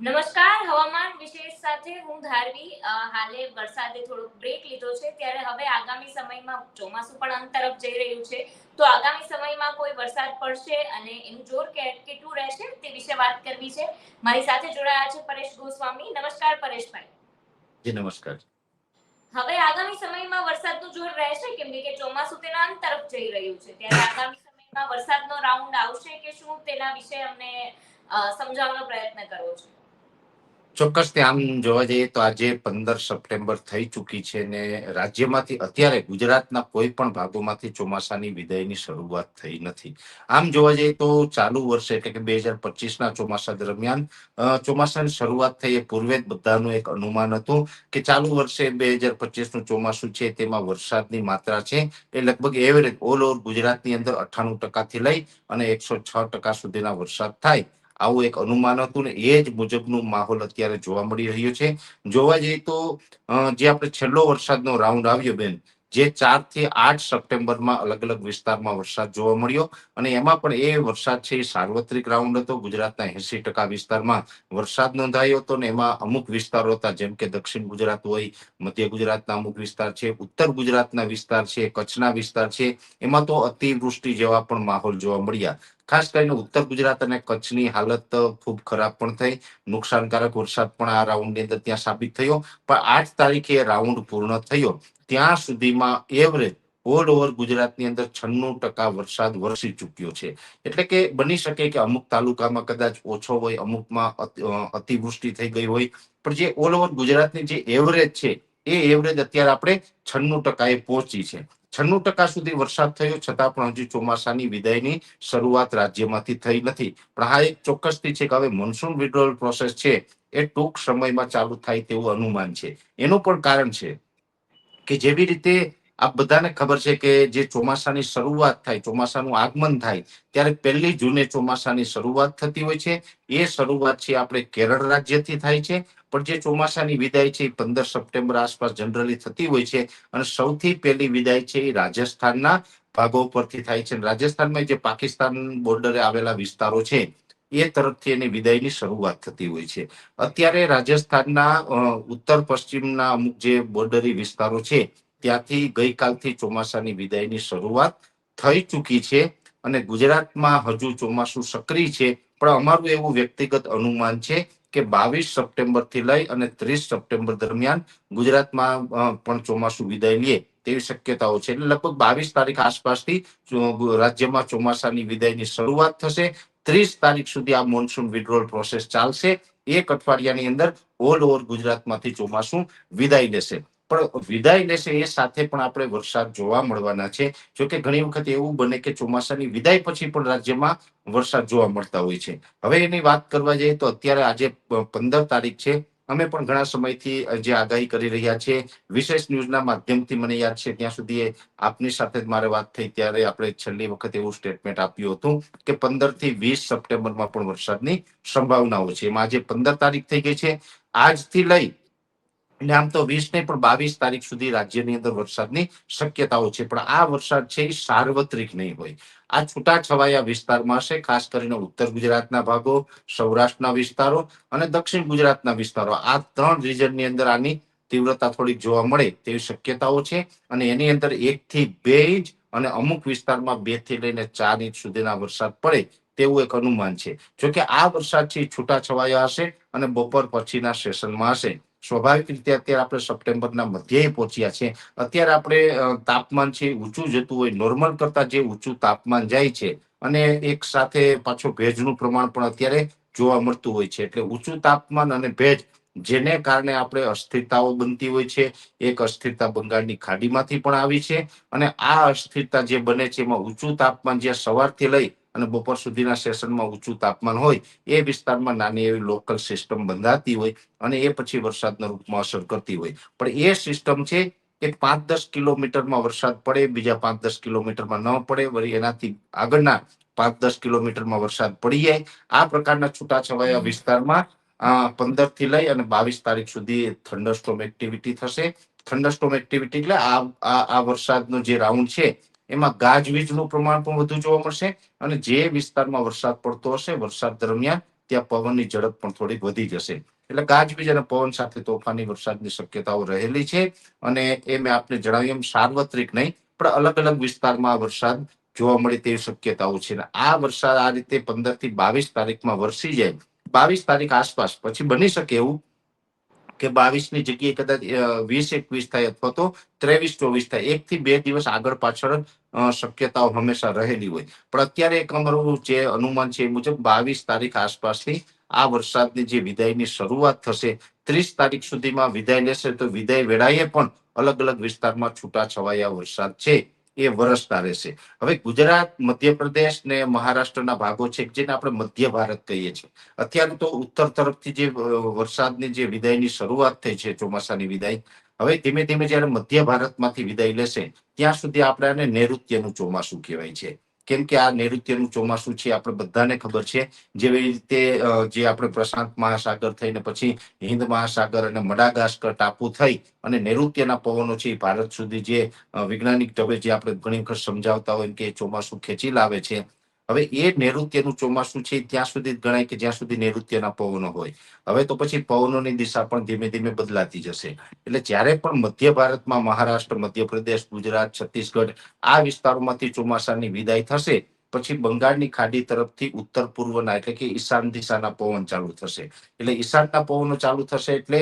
નમસ્કાર હવામાન વિશેષ સાથે હું ધારવી. હાલે વરસાદે થોડોક બ્રેક લીધો છે ત્યારે હવે આગામી સમયમાં ચોમાસું પણ અંત તરફ જઈ રહ્યું છે. તો આગામી સમયમાં કોઈ વરસાદ પડશે અને એનું જોર કેટલું રહેશે તે વિશે વાત કરવી છે. મારી સાથે જોડાયા છે પરેશ ગોસ્વામી. નમસ્કાર પરેશભાઈ. જી નમસ્કાર. હવે આગામી સમયમાં વરસાદનું જોર રહેશે કેમ કે ચોમાસું તેના અંત તરફ જઈ રહ્યું છે. ત્યારે આગામી સમયમાં વરસાદનો રાઉન્ડ આવશે કે શું તેના વિશે અમને સમજાવવાનો પ્રયત્ન કરવો છે. ચોક્કસ આમ જોવા જઈએ તો આજે પંદર સપ્ટેમ્બર થઈ ચૂકી છે ને રાજ્યમાંથી અત્યારે ગુજરાતના કોઈ પણ ભાગોમાંથી ચોમાસાની વિદાયની શરૂઆત થઈ નથી. આમ જોવા જઈએ તો ચાલુ વર્ષે એટલે કે બે હજાર પચીસના ચોમાસા દરમિયાન ચોમાસાની શરૂઆત થઈ એ પૂર્વે જ બધાનું એક અનુમાન હતું કે ચાલુ વર્ષે બે હજાર પચીસનું ચોમાસું છે તેમાં વરસાદની માત્રા છે એ લગભગ એવરેજ ઓલ ઓવર ગુજરાતની અંદર અઠ્ઠાણું ટકાથી લઈ અને એકસો છ ટકા સુધીના વરસાદ થાય. આવું એક અનુમાન હતું ને, એ જ મુજબનું માહોલ અત્યારે જોવા મળી રહ્યો છે. જોવા જઈએ તો જે આપણે છેલ્લો વરસાદનો રાઉન્ડ આવ્યો બેન, જે ચારથી આઠ સપ્ટેમ્બરમાં અલગ અલગ વિસ્તારમાં વરસાદ જોવા મળ્યો અને એમાં પણ એ વરસાદ છે એ સાર્વત્રિક રાઉન્ડ હતો. ગુજરાતના એસી ટકા વિસ્તારમાં વરસાદ નોંધાયો હતો ને એમાં અમુક વિસ્તારો હતા, જેમ કે દક્ષિણ ગુજરાત હોય, મધ્ય ગુજરાતના અમુક વિસ્તાર છે, ઉત્તર ગુજરાતના વિસ્તાર છે, કચ્છના વિસ્તાર છે, એમાં તો અતિવૃષ્ટિ જેવા પણ માહોલ જોવા મળ્યા. ખાસ કરીને ઉત્તર ગુજરાત અને કચ્છની હાલત ખૂબ ખરાબ પણ થઈ. નુકસાનકારક વરસાદ પણ આ રાઉન્ડની અંદર ત્યાં સાબિત થયો. પણ આઠ તારીખે રાઉન્ડ પૂર્ણ થયો. ત્યાં સુધીમાં એવરેજ ઓલ ઓવર ગુજરાતની અંદર છન્નું ટકા વરસાદ વરસી ચૂક્યો છે. એટલે કે બની શકે કે અમુક તાલુકામાં કદાચ ઓછો હોય, અમુકમાં અતિવૃષ્ટિ થઈ ગઈ હોય. પણ જે ઓલ ઓવર ગુજરાતની જે એવરેજ છે, એ એવરેજ અત્યારે આપણે છન્નું ટકાએ પહોંચી છે. છન્નું ટકા સુધી વરસાદ થયો, છતાં પણ હજુ ચોમાસાની વિદાયની શરૂઆત રાજ્યમાંથી થઈ નથી. પણ હા, એક ચોક્કસથી છે કે હવે મોન્સૂન વિડ્રોલ પ્રોસેસ છે એ ટૂંક સમયમાં ચાલુ થાય તેવું અનુમાન છે. એનું પણ કારણ છે કે જેવી રીતે આ બધાને ખબર છે કે જે ચોમાસાની શરૂઆત થાય, ચોમાસાનું આગમન થાય, ત્યારે પહેલી જૂને ચોમાસાની શરૂઆત થતી હોય છે. એ શરૂઆત છે આપણે કેરળ રાજ્યથી થાય છે. પણ જે ચોમાસાની વિદાય છે એ પંદર સપ્ટેમ્બર આસપાસ જનરલી થતી હોય છે. અને સૌથી પહેલી વિદાય છે એ રાજસ્થાનના ભાગો પરથી થાય છે. રાજસ્થાનમાં જે પાકિસ્તાન બોર્ડરે આવેલા વિસ્તારો છે, એ તરફથી એની વિદાયની શરૂઆત થતી હોય છે. અત્યારે રાજસ્થાનના ઉત્તર પશ્ચિમના અમુક જે બોર્ડરી વિસ્તારો છે ત્યાંથી ગઈકાલથી ચોમાસાની વિદાયની શરૂઆત થઈ ચૂકી છે અને ગુજરાતમાં હજુ ચોમાસું સક્રિય છે. પણ અમારું એવું વ્યક્તિગત અનુમાન છે કે બાવીસ સપ્ટેમ્બરથી લઈ અને ત્રીસ સપ્ટેમ્બર દરમિયાન ગુજરાતમાં પણ ચોમાસું વિદાય લે તેવી શક્યતાઓ છે. એટલે લગભગ બાવીસ તારીખ આસપાસથી રાજ્યમાં ચોમાસાની વિદાયની શરૂઆત થશે. ત્રીસ તારીખ સુધી આ મોન્સૂન વિડ્રોલ પ્રોસેસ ચાલશે. એક અઠવાડિયાની અંદર ઓલ ઓવર ગુજરાતમાંથી ચોમાસું વિદાય લેશે. પણ વિદાય લેશે એ સાથે પણ આપણે વરસાદ જોવા મળવાના છે. જોકે ઘણી વખત એવું બને કે ચોમાસાની વિદાય પછી પણ રાજ્યમાં વરસાદ જોવા મળતા હોય છે. હવે એની વાત કરવા જઈએ તો અત્યારે આજે પંદર તારીખ છે. અમે પણ ઘણા સમયથી જે આગાહી કરી રહ્યા છીએ વિશેષ ન્યૂઝના માધ્યમથી મને યાદ છે, ત્યાં સુધી આપની સાથે જ મારે વાત થઈ. ત્યારે આપણે છેલ્લી વખત એવું સ્ટેટમેન્ટ આપ્યું હતું કે પંદરથી વીસ સપ્ટેમ્બરમાં પણ વરસાદની સંભાવનાઓ છે. એમાં આજે પંદર તારીખ થઈ ગઈ છે. આજથી લઈ અને આમ તો વીસ નહીં, પણ બાવીસ તારીખ સુધી રાજ્યની અંદર વરસાદની શક્યતાઓ છે. પણ આ વરસાદ છે એ સાર્વત્રિક નહીં હોય. આ છૂટાછવાયા વિસ્તારમાં હશે ખાસ કરીને ઉત્તર ગુજરાતના ભાગો, સૌરાષ્ટ્રના વિસ્તારો અને દક્ષિણ ગુજરાતના વિસ્તારો. આ ત્રણ રીજનની અંદર આની તીવ્રતા થોડીક જોવા મળે તેવી શક્યતાઓ છે અને એની અંદર એકથી બે ઇંચ અને અમુક વિસ્તારમાં બેથી લઈને ચાર ઇંચ સુધીના વરસાદ પડે તેવું એક અનુમાન છે. જોકે આ વરસાદ છે છૂટાછવાયા હશે અને બપોર પછીના સેશનમાં હશે. સ્વાભાવિક રીતે અત્યારે આપણે સપ્ટેમ્બરના મધ્યે પહોંચ્યા છે. અત્યારે આપણે તાપમાન છે ઊંચું જતું હોય, નોર્મલ કરતા જે ઊંચું તાપમાન જાય છે અને એક સાથે પાછો ભેજનું પ્રમાણ પણ અત્યારે જોવા મળતું હોય છે. એટલે ઊંચું તાપમાન અને ભેજ જેને કારણે આપણે અસ્થિરતાઓ બનતી હોય છે. એક અસ્થિરતા બંગાળની ખાડીમાંથી પણ આવી છે અને આ અસ્થિરતા જે બને છે એમાં ઊંચું તાપમાન જે સવારથી લઈ અને બપોર સુધીના સેશનમાં ઊંચું તાપમાન હોય, એ વિસ્તારમાં નાની એવી લોકલ સિસ્ટમ બંધાતી હોય અને એ પછી વરસાદના રૂપમાં અસર કરતી હોય. પણ એ સિસ્ટમ છે એ પાંચ દસ કિલોમીટરમાં વરસાદ પડે, બીજા પાંચ દસ કિલોમીટરમાં ન પડે, વળી એનાથી આગળના પાંચ દસ કિલોમીટરમાં વરસાદ પડી જાય. આ પ્રકારના છૂટાછવાયા વિસ્તારમાં પંદરથી લઈ અને બાવીસ તારીખ સુધી થંડરસ્ટોમ એક્ટિવિટી થશે. થંડરસ્ટોમ એક્ટિવિટી એટલે આ આ વરસાદનો જે રાઉન્ડ છે એમાં ગાજવીજનું પ્રમાણ પણ વધુ જોવા મળશે અને જે વિસ્તારમાં વરસાદ પડતો હશે, વરસાદ દરમિયાન ત્યાં પવનની ઝડપ પણ થોડીક વધી જશે. એટલે ગાજવીજ અને પવન સાથે તોફાની વરસાદની શક્યતાઓ રહેલી છે અને એ મેં આપને જણાવ્યું એમ સાર્વત્રિક નહીં, પણ અલગ અલગ વિસ્તારમાં વરસાદ જોવા મળે તેવી શક્યતાઓ છે. આ વરસાદ આ રીતે પંદરથી બાવીસ તારીખમાં વરસી જાય, બાવીસ તારીખ આસપાસ, પછી બની શકે એવું કે બાવીસની જગ્યાએ કદાચ વીસ એકવીસ થાય અથવા તો ત્રેવીસ ચોવીસ થાય. એક થી બે દિવસ આગળ પાછળ શક્યતાઓ હંમેશા રહેલી હોય. પણ અત્યારે એક અમારું જે અનુમાન છે એ મુજબ બાવીસ તારીખ આસપાસથી આ વરસાદની જે વિદાયની શરૂઆત થશે, ત્રીસ તારીખ સુધીમાં વિદાય લેશે તો વિદાય વેળાએ પણ અલગ અલગ વિસ્તારમાં છૂટા છવાયા વરસાદ છે એ વરસતા રહેશે. હવે ગુજરાત, મધ્યપ્રદેશ ને મહારાષ્ટ્રના ભાગો છે જેને આપણે મધ્ય ભારત કહીએ છીએ. અત્યારે તો ઉત્તર તરફથી જે વરસાદની જે વિદાયની શરૂઆત થઈ છે ચોમાસાની વિદાય હવે ધીમે ધીમે જયારે મધ્ય ભારતમાંથી વિદાય લેશે, ત્યાં સુધી આપણે આને નૈઋત્યનું ચોમાસું કહેવાય છે. કેમ કે આ નૈઋત્યનું ચોમાસું છે, આપણે બધાને ખબર છે. જેવી રીતે જે આપણે પ્રશાંત મહાસાગર થઈને પછી હિન્દ મહાસાગર અને મડાગાસ્કર ટાપુ થઈ અને નૈઋત્યના પવનો છે ભારત સુધી જે વૈજ્ઞાનિક ઢબે જે આપણે ઘણી વખત સમજાવતા હોય કે ચોમાસું ખેંચી લાવે છે હવે એ નૈઋત્યનું ચોમાસું છે, ત્યાં સુધી ગણાય કે જ્યાં સુધી નૈઋત્યના પવનો હોય. હવે તો પછી પવનોની દિશા પણ ધીમે ધીમે બદલાતી જશે. એટલે જ્યારે પણ મધ્ય ભારતમાં મહારાષ્ટ્ર, મધ્યપ્રદેશ, ગુજરાત, છત્તીસગઢ આ વિસ્તારોમાંથી ચોમાસાની વિદાય થશે, પછી બંગાળની ખાડી તરફથી ઉત્તર પૂર્વના એટલે કે ઈશાન દિશાના પવન ચાલુ થશે. એટલે ઈશાનના પવનો ચાલુ થશે એટલે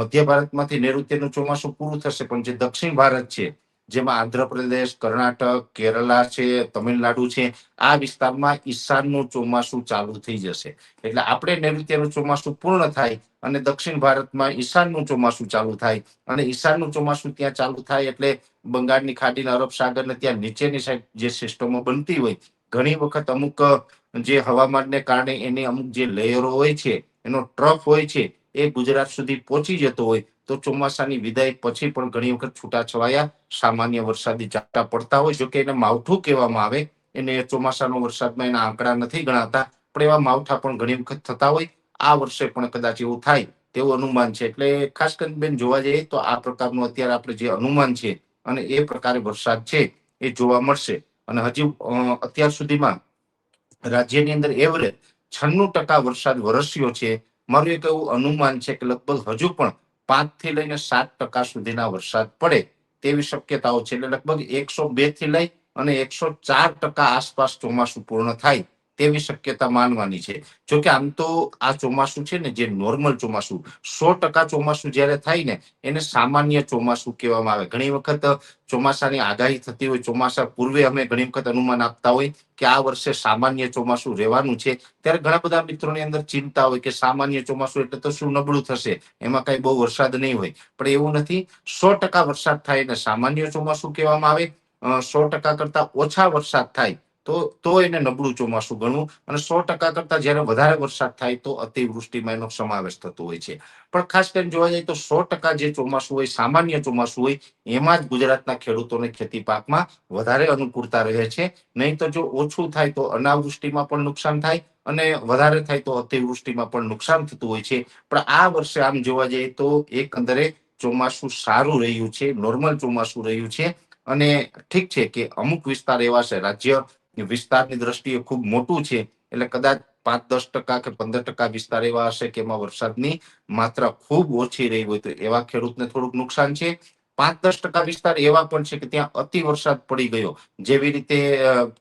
મધ્ય ભારતમાંથી નૈઋત્યનું ચોમાસું પૂરું થશે, પણ જે દક્ષિણ ભારત છે જેમાં આંધ્રપ્રદેશ, કર્ણાટક, કેરલા છે, તમિલનાડુ છે, આ વિસ્તારમાં ઈશાનનું ચોમાસું ચાલુ થઈ જશે. એટલે આપણે નૈઋત્યનું ચોમાસું પૂર્ણ થાય અને દક્ષિણ ભારતમાં ઈશાનનું ચોમાસું ચાલુ થાય. અને ઈશાનનું ચોમાસું ત્યાં ચાલુ થાય એટલે બંગાળની ખાડીને અરબ સાગરને ત્યાં નીચેની સાઈડ જે સિસ્ટમો બનતી હોય, ઘણી વખત અમુક, જે હવામાનને કારણે એની અમુક જે લેયરો હોય છે, એનો ટ્રફ હોય છે, એ ગુજરાત સુધી પહોંચી જતો હોય. તો ચોમાસાની વિદાય પછી પણ ઘણી વખત છૂટાછવાયા, સામાન્ય વરસાદી ઝાપટા પડતા હોય, જોકે એને માવઠું કહેવામાં આવે. એને ચોમાસાનો વરસાદમાં એના આંકડા નથી ગણાતા, પણ એવા માવઠા પણ ઘણી વખત થતા હોય. આ વર્ષે પણ કદાચ એવું થાય તેવું અનુમાન છે. એટલે ખાસ કરીને બેન જોવા જઈએ તો આ પ્રકારનું અત્યારે આપણે જે અનુમાન છે અને એ પ્રકારે વરસાદ છે એ જોવા મળશે. અને હજી અત્યાર સુધીમાં રાજ્યની અંદર એવરેજ છન્નું ટકા વરસાદ વરસ્યો છે. મારું એક એવું અનુમાન છે કે લગભગ હજુ પણ પાંચથી લઈને સાત ટકા સુધીના વરસાદ પડે તેવી શક્યતાઓ છે એટલે લગભગ એકસો બેથી લઈ અને એકસો ચાર ટકા આસપાસ ચોમાસું પૂર્ણ થાય. તેવી શક્યતા માનવાની છે. જોકે આમ તો આ ચોમાસું છે ને, જે નોર્મલ ચોમાસું, સો ટકા ચોમાસું જ્યારે થાય ને, એને સામાન્ય ચોમાસું કહેવામાં આવે. ઘણી વખત ચોમાસાની આગાહી થતી હોય, ચોમાસા પૂર્વે અમે ઘણી વખત અનુમાન આપતા હોય કે આ વર્ષે સામાન્ય ચોમાસું રહેવાનું છે. ત્યારે ઘણા બધા મિત્રોની અંદર ચિંતા હોય કે સામાન્ય ચોમાસું એટલે તો શું નબળું થશે? એમાં કઈ બહુ વરસાદ નહીં હોય. પણ એવું નથી. સો ટકા વરસાદ થાય ને સામાન્ય ચોમાસું કહેવામાં આવે. સો ટકા કરતા ઓછા વરસાદ થાય તો તો એને નબળું ચોમાસું ગણવું અને સો ટકા કરતા જ્યારે વધારે વરસાદ થાય તો અતિવૃષ્ટિમાં એનો સમાવેશ થતો હોય છે. પણ ખાસ કરીને જોવા જાય તો સો ટકા જે ચોમાસું હોય, સામાન્ય ચોમાસું હોય, એમાં જ ગુજરાતના ખેડૂતોને ખેતી પાકમાં વધારે અનુકૂળતા રહે છે. નહીં તો જો ઓછું થાય તો અનાવૃષ્ટિમાં પણ નુકસાન થાય અને વધારે થાય તો અતિવૃષ્ટિમાં પણ નુકસાન થતું હોય છે. પણ આ વર્ષે આમ જોવા જઈએ તો એકંદરે ચોમાસું સારું રહ્યું છે, નોર્મલ ચોમાસું રહ્યું છે અને ઠીક છે કે અમુક વિસ્તાર એવા છે, રાજ્ય વિસ્તારની દ્રષ્ટિએ ખૂબ મોટું છે, એટલે કદાચ પાંચ દસ ટકા કે પંદર ટકા વિસ્તાર એવા હશે કે એમાં વરસાદની માત્રા ખૂબ ઓછી રહી હોય તો એવા ખેડૂતને થોડુંક નુકસાન છે. પાંચ દસ ટકા વિસ્તાર એવા પણ છે કે ત્યાં અતિ વરસાદ પડી ગયો. જેવી રીતે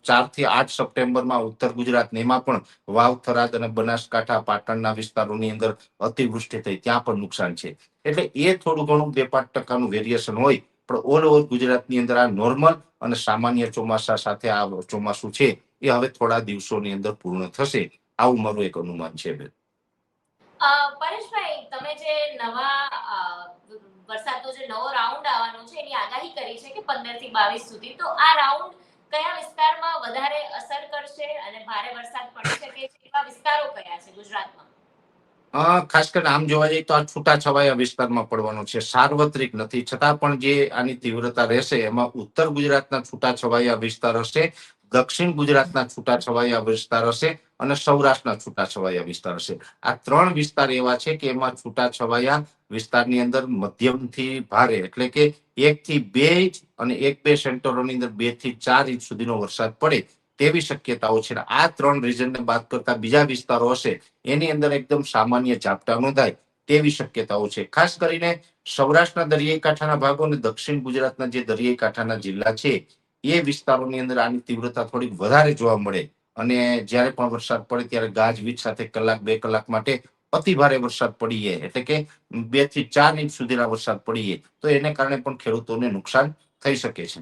ચારથી આઠ સપ્ટેમ્બરમાં ઉત્તર ગુજરાત ને એમાં પણ વાવ, થરાદ અને બનાસકાંઠા, પાટણના વિસ્તારોની અંદર અતિવૃષ્ટિ થઈ, ત્યાં પણ નુકસાન છે. એટલે એ થોડું ઘણું બે પાંચ ટકાનું વેરિએશન હોય પણ ઓલ ઓવર ગુજરાતની અંદર આ નોર્મલ અને સામાન્ય ચોમાસા સાથે આ ચોમાસું છે, એ હવે થોડા દિવસોની અંદર પૂર્ણ થશે. આવું મારું એક અનુમાન છે, બેન. પરેશભાઈ, તમે જે નવા વરસાદનો જે નવો રાઉન્ડ આવવાનો છે, એની આગાહી કરી છે કે પંદરથી બાવીસ સુધી. તો આ રાઉન્ડ કયા વિસ્તારમાં વધારે અસર કરશે અને ભારે વરસાદ પડી શકે છે એવા વિસ્તારો કયા છે ગુજરાતમાં? ખાસ કરીને આમ જોવા જઈએ તો આ છૂટાછવાયા વિસ્તારમાં પડવાનું છે. સાર્વત્રિક નથી. છતાં પણ જે આની તીવ્રતા રહેશે, એમાં ઉત્તર ગુજરાતના છૂટાછવાયા વિસ્તાર હશે, દક્ષિણ ગુજરાતના છૂટાછવાયા વિસ્તાર હશે અને સૌરાષ્ટ્રના છૂટાછવાયા વિસ્તાર હશે. આ ત્રણ વિસ્તાર એવા છે કે એમાં છૂટાછવાયા વિસ્તારની અંદર મધ્યમથી ભારે, એટલે કે એક થી બે ઇંચ અને એક બે સેન્ટરોની અંદર બેથી ચાર ઇંચ સુધીનો વરસાદ પડે. તેવી શક્યતાઓ છે. આ ત્રણ રીજનને બાદ કરતા બીજા વિસ્તારો હશે, એની અંદર એકદમ સામાન્ય ઝાપટા નોંધાય તેવી શક્યતાઓ છે. ખાસ કરીને સૌરાષ્ટ્રના દરિયાઈ કાંઠાના ભાગો અને દક્ષિણ ગુજરાતના જે દરિયાઈ કાંઠાના જિલ્લા છે, એ વિસ્તારોની અંદર આની તીવ્રતા થોડીક વધારે જોવા મળે અને જ્યારે પણ વરસાદ પડે ત્યારે ગાજવીજ સાથે કલાક, બે કલાક માટે અતિ ભારે વરસાદ પડીએ એટલે કે બેથી ચાર ઇંચ સુધીના વરસાદ પડીએ તો એને કારણે પણ ખેડૂતોને નુકસાન થઈ શકે છે.